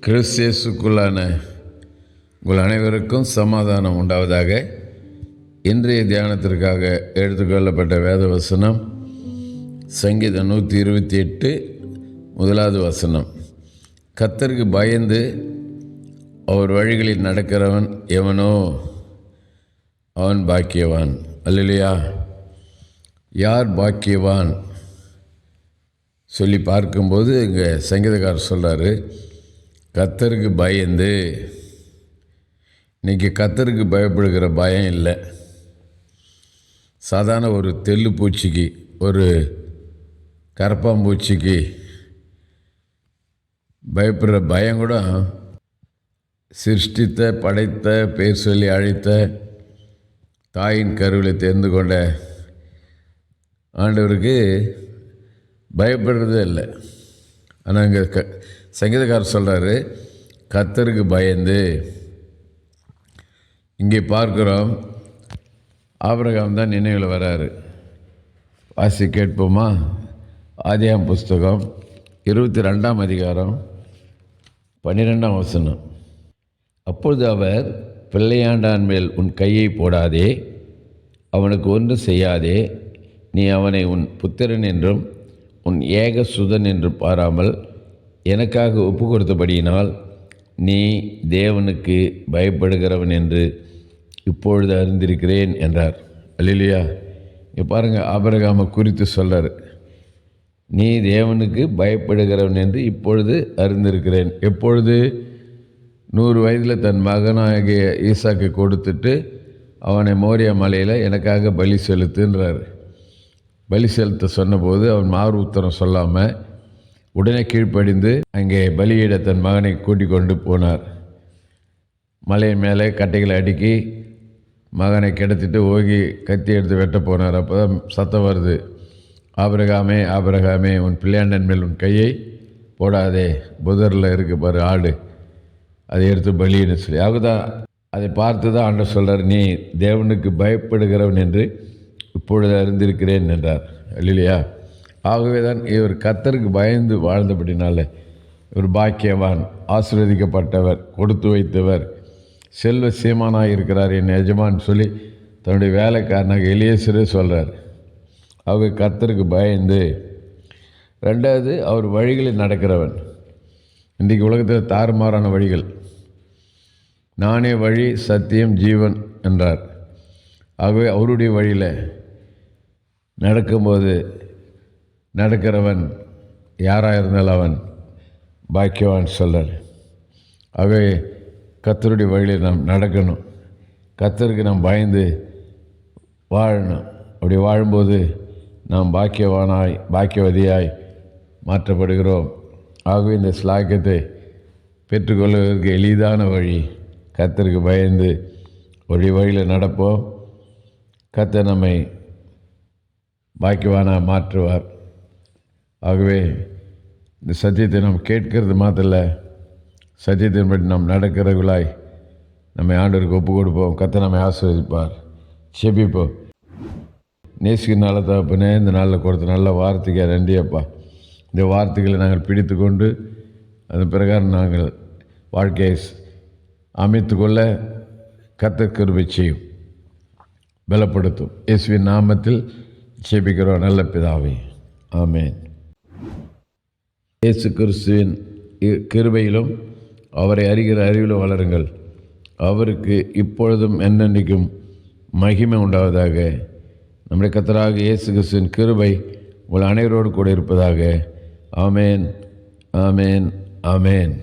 கிறிஸ்தியஸுக்குள்ளான உங்கள் அனைவருக்கும் சமாதானம் உண்டாவதாக இன்றைய தியானத்திற்காக எடுத்துக்கொள்ளப்பட்ட வேத வசனம் சங்கீதம் நூற்றி இருபத்தி எட்டு முதலாவது வசனம். கத்தருக்கு பயந்து அவர் வழிகளில் நடக்கிறவன் எவனோ அவன் பாக்கியவான். அல்லையா யார் பாக்கியவான்? சொல்லி பார்க்கும்போது இங்கே சங்கீதக்காரர் சொல்கிறாரு கத்தருக்கு பயந்து இன்றைக்கி கத்தருக்கு பயப்படுகிற பயம் இல்லை. சாதாரண ஒரு தெள்ளு பூச்சிக்கு ஒரு கரப்பாம்பூச்சிக்கு பயப்படுற பயம் கூட சிருஷ்டித்த படைத்த பேர் சொல்லி அழைத்த தாயின் கருவில் தெரிந்து கொண்ட ஆண்டவருக்கு பயப்படுறதே இல்லை. ஆனால் இங்கே க சங்கீதக்காரர் சொல்கிறாரு கத்தருக்கு பயந்து. இங்கே பார்க்குறோம் ஆபிரகாம் தான் நினைவில் வராரு. வாசி கேட்போமா? ஆதியாம் புஸ்தகம் இருபத்தி ரெண்டாம் அதிகாரம் பன்னிரெண்டாம் வசனம். அப்பொழுது அவர் பிள்ளையாண்டான் மேல் உன் கையை போடாதே அவனுக்கு ஒன்றும் செய்யாதே நீ அவனை உன் புத்திரன் என்றும் உன் ஏக சுதன் என்றும் பாராமல் எனக்காக ஒப்பு கொடுத்தபடியினால் நீ தேவனுக்கு பயப்படுகிறவன் என்று இப்பொழுது அறிந்திருக்கிறேன் என்றார். அல்லையா இங்கே பாருங்கள் ஆபரகாமை குறித்து சொல்கிறார் நீ தேவனுக்கு பயப்படுகிறவன் என்று இப்பொழுது அறிந்திருக்கிறேன். எப்பொழுது? நூறு வயதில் தன் மகனாகிய ஈசாக்கு கொடுத்துட்டு அவனை மோரியா மலையில் எனக்காக பலி செலுத்துன்றார். பலி செலுத்த சொன்னபோது அவன் மாறு உத்தரம் சொல்லாமல் உடனே கீழ்ப்படிந்து அங்கே பலியிட தன் மகனை கூட்டிக் கொண்டு போனார். மலை மேலே கட்டைகளை அடுக்கி மகனை கிடத்திட்டு ஓகி கத்தி எடுத்து வெட்ட போனார். அப்போ தான் சத்தம் வருது. ஆபிரகாமே ஆபிரகாமே உன் பிள்ளையாண்டன் மேல் உன் கையை போடாதே. புதரில் இருக்கு பாரு ஆடு. அதை எடுத்து பலின்னு சொல்லி. தான் அதை பார்த்து தான் அண்ட சொல்கிறார் நீ தேவனுக்கு பயப்படுகிறவன் என்று இப்பொழுது அறிந்திருக்கிறேன் என்றார். இல்லையா ஆகவே தான் இவர் கத்தருக்கு பயந்து வாழ்ந்தபடினால இவர் பாக்கியவான் ஆசீர்வதிக்கப்பட்டவர் கொடுத்து வைத்தவர் செல்வ சீமானாக இருக்கிறார் என் எஜமான் சொல்லி தன்னுடைய வேலைக்காரனாக எளியசரே சொல்கிறார் அவங்க கத்தருக்கு பயந்து. ரெண்டாவது அவர் வழிகளில் நடக்கிறவன். இன்றைக்கு உலகத்தில் தாறுமாறான வழிகள். நானே வழி சத்தியம் ஜீவன் என்றார். ஆகவே அவருடைய வழியில் நடக்கும்போது நடக்கிறவன் யாராக இருந்தாலும் அவன் பாக்கியவான் சொல்கிறார் ஆகவே கத்தருடைய வழியில் நாம் நடக்கணும். கத்தருக்கு நாம் பயந்து வாழணும். அப்படி வாழும்போது நாம் பாக்கியவானாய் பாக்கியவதியாய் மாற்றப்படுகிறோம். ஆகவே இந்த ஸ்லாக்கியத்தை பெற்றுக்கொள்வதற்கு எளிதான வழி கத்தருக்கு பயந்து ஒரு வழியில் நடப்போம். கத்தை நம்மை பாக்கியவானாக மாற்றுவார். ஆகவே இந்த சத்தியத்தை நாம் கேட்கிறது மாத்திரல்ல. சத்தியத்தின்படி நாம் நடக்கிறவர்களாய் நம்மை ஆண்டவருக்கு ஒப்பு கொடுப்போம் கத்தை நம்மை ஆஸ்வதிப்பார் செபிப்போம் நேசிக்கிற நாள தகப்பனே இந்த நாளில் கொடுத்த நல்ல வார்த்தைக்கு நன்றியப்பா இந்த வார்த்தைகளை நாங்கள் பிடித்து கொண்டு அதன் பிரகாரம் நாங்கள் வாழ்க்கையை அமைத்து கொள்ள கத்தக்கருவை செய்யும். பலப்படுத்தும். இயேசுவின் நாமத்தில் ஜெபிக்கிறோம். நல்ல பிதாவே. ஆமேன். இயேசு கிறிஸ்துவின் இ- கிருபையிலும் அவரை அறிகிற அறிவிலும் வளருங்கள். அவருக்கு இப்பொழுதும் என்னென்னைக்கும் மகிமை உண்டாவதாக. நம்முடைய கத்தராக இயேசு கிறிஸ்துவின் கிருபை உங்கள் அனைவரோடு கூட இருப்பதாக. ஆமேன் ஆமேன் ஆமேன்.